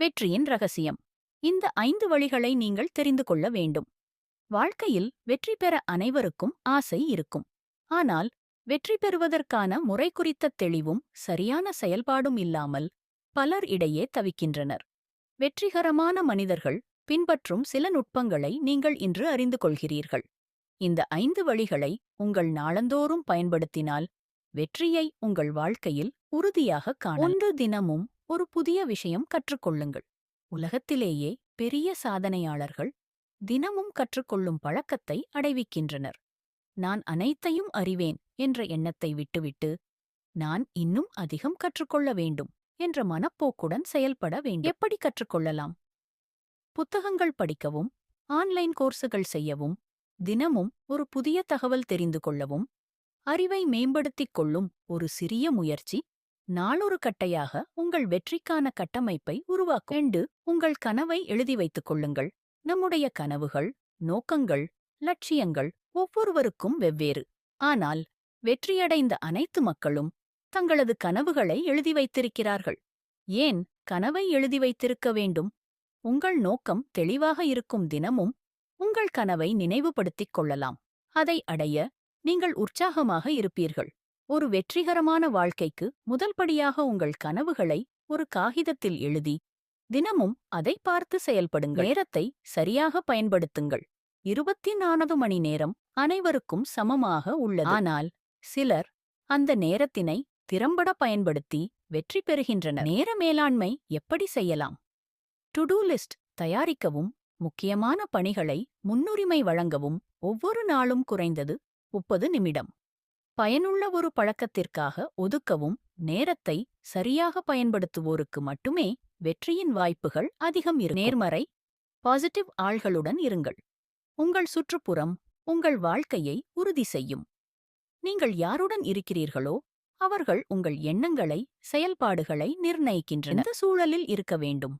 வெற்றியின் ரகசியம். இந்த ஐந்து வழிகளை நீங்கள் தெரிந்து கொள்ள வேண்டும். வாழ்க்கையில் வெற்றி பெற அனைவருக்கும் ஆசை இருக்கும். ஆனால் வெற்றி பெறுவதற்கான முறை குறித்த தெளிவும் சரியான செயல்பாடும் இல்லாமல் பலர் இடையே தவிக்கின்றனர். வெற்றிகரமான மனிதர்கள் பின்பற்றும் சில நுட்பங்களை நீங்கள் இன்று அறிந்து கொள்கிறீர்கள். இந்த ஐந்து வழிகளை உங்கள் நாளந்தோறும் பயன்படுத்தினால் வெற்றியை உங்கள் வாழ்க்கையில் உறுதியாக காண ஒன்று தினமும் ஒரு புதிய விஷயம் கற்றுக்கொள்ளுங்கள். உலகத்திலேயே பெரிய சாதனையாளர்கள் தினமும் கற்றுக்கொள்ளும் பழக்கத்தை அடைவிக்கின்றனர். நான் அனைத்தையும் அறிவேன் என்ற எண்ணத்தை விட்டுவிட்டு நான் இன்னும் அதிகம் கற்றுக்கொள்ள வேண்டும் என்ற மனப்போக்குடன் செயல்பட வேண்டும். எப்படி கற்றுக்கொள்ளலாம்? புத்தகங்கள் படிக்கவும் ஆன்லைன் கோர்ஸுகள் செய்யவும் தினமும் ஒரு புதிய தகவல் தெரிந்து கொள்ளவும் அறிவை மேம்படுத்திக் கொள்ளும் ஒரு சிறிய முயற்சி நாளொரு கட்டையாக உங்கள் வெற்றிக்கான கட்டமைப்பை உருவாக்கும். ரெண்டு உங்கள் கனவை எழுதி வைத்துக் கொள்ளுங்கள். நம்முடைய கனவுகள் நோக்கங்கள் லட்சியங்கள் ஒவ்வொருவருக்கும் வெவ்வேறு. ஆனால் வெற்றியடைந்த அனைத்து மக்களும் தங்களது கனவுகளை எழுதி வைத்திருக்கிறார்கள். ஏன் கனவை எழுதி வைத்திருக்க வேண்டும்? உங்கள் நோக்கம் தெளிவாக இருக்கும் தினமும் உங்கள் கனவை நினைவுபடுத்திக் கொள்ளலாம். அதை அடைய நீங்கள் உற்சாகமாக இருப்பீர்கள். ஒரு வெற்றிகரமான வாழ்க்கைக்கு முதல் படியாக உங்கள் கனவுகளை ஒரு காகிதத்தில் எழுதி தினமும் அதை பார்த்து செயல்படுங்கள். நேரத்தை சரியாக பயன்படுத்துங்கள். இருபத்தி நான்கு மணி நேரம் அனைவருக்கும் சமமாக உள்ளது. ஆனால் சிலர் அந்த நேரத்தினை திறம்பட பயன்படுத்தி வெற்றி பெறுகின்றனர். நேர மேலாண்மை எப்படி செய்யலாம்? டு டூ லிஸ்ட் தயாரிக்கவும் முக்கியமான பணிகளை முன்னுரிமை வழங்கவும் ஒவ்வொரு நாளும் குறைந்தது முப்பது நிமிடம். பயனுள்ள ஒரு பழக்கத்திற்காக ஒதுக்கவும் நேரத்தை சரியாக பயன்படுத்துவோருக்கு மட்டுமே வெற்றியின் வாய்ப்புகள் அதிகம் இரு நேர்மறை பாசிட்டிவ் ஆள்களுடன் இருங்கள். உங்கள் சுற்றுப்புறம் உங்கள் வாழ்க்கையை உறுதி செய்யும். நீங்கள் யாருடன் இருக்கிறீர்களோ அவர்கள் உங்கள் எண்ணங்களை செயல்பாடுகளை நிர்ணயிக்கின்றன இந்த சூழலில் இருக்க வேண்டும்?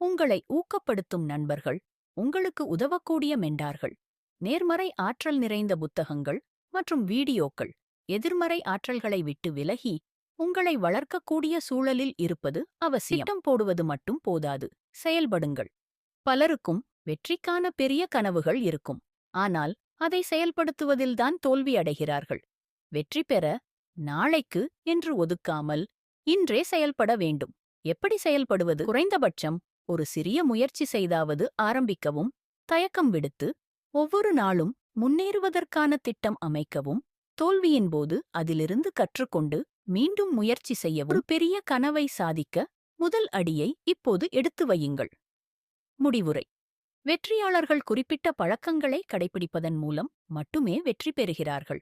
உங்களை ஊக்கப்படுத்தும் நண்பர்கள் உங்களுக்கு உதவக்கூடிய மெண்டார்கள் நேர்மறை ஆற்றல் நிறைந்த புத்தகங்கள் மற்றும் வீடியோக்கள். எதிர்மறை ஆற்றல்களை விட்டு விலகி உங்களை வளர்க்கக்கூடிய சூழலில் இருப்பது அவசியம். திட்டம் போடுவது மட்டும் போதாது. செயல்படுங்கள். பலருக்கும் வெற்றிக்கான பெரிய கனவுகள் இருக்கும். ஆனால் அதை செயல்படுத்துவதில்தான் தோல்வி அடைகிறார்கள். வெற்றி பெற நாளைக்கு என்று ஒதுக்காமல் இன்றே செயல்பட வேண்டும். எப்படி செயல்படுவது? குறைந்தபட்சம் ஒரு சிறிய முயற்சி செய்தாவது ஆரம்பிக்கவும் தயக்கம் விடுத்து ஒவ்வொரு நாளும் முன்னேறுவதற்கான திட்டம் அமைக்கவும் தோல்வியின் போது அதிலிருந்து கற்றுக்கொண்டு மீண்டும் முயற்சி செய்ய ஒரு பெரிய கனவை சாதிக்க முதல் அடியை இப்போது எடுத்து வையுங்கள். முடிவுரை. வெற்றியாளர்கள் குறிப்பிட்ட பழக்கங்களை கடைபிடிப்பதன் மூலம் மட்டுமே வெற்றி பெறுகிறார்கள்.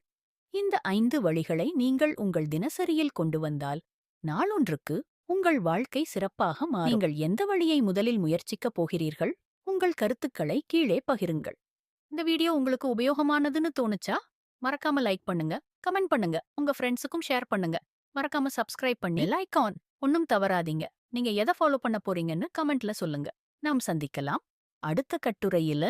இந்த ஐந்து வழிகளை நீங்கள் உங்கள் தினசரியில் கொண்டு வந்தால் நாளொன்றுக்கு உங்கள் வாழ்க்கை சிறப்பாக மாறும். நீங்கள் எந்த வழியை முதலில் முயற்சிக்கப் போகிறீர்கள்? உங்கள் கருத்துக்களை கீழே பகிருங்கள். இந்த வீடியோ உங்களுக்கு உபயோகமானதுன்னு தோணுச்சா? மறக்காம லைக் பண்ணுங்க கமெண்ட் பண்ணுங்க உங்க ஃப்ரெண்ட்ஸுக்கும் ஷேர் பண்ணுங்க. மறக்காம சப்ஸ்கிரைப் பண்ணி லைக் ஆன் ஒன்னும் தவறாதீங்க. நீங்க எதை ஃபாலோ பண்ண போறீங்கன்னு கமெண்ட்ல சொல்லுங்க. நாம் சந்திக்கலாம். அடுத்த கட்டுரையில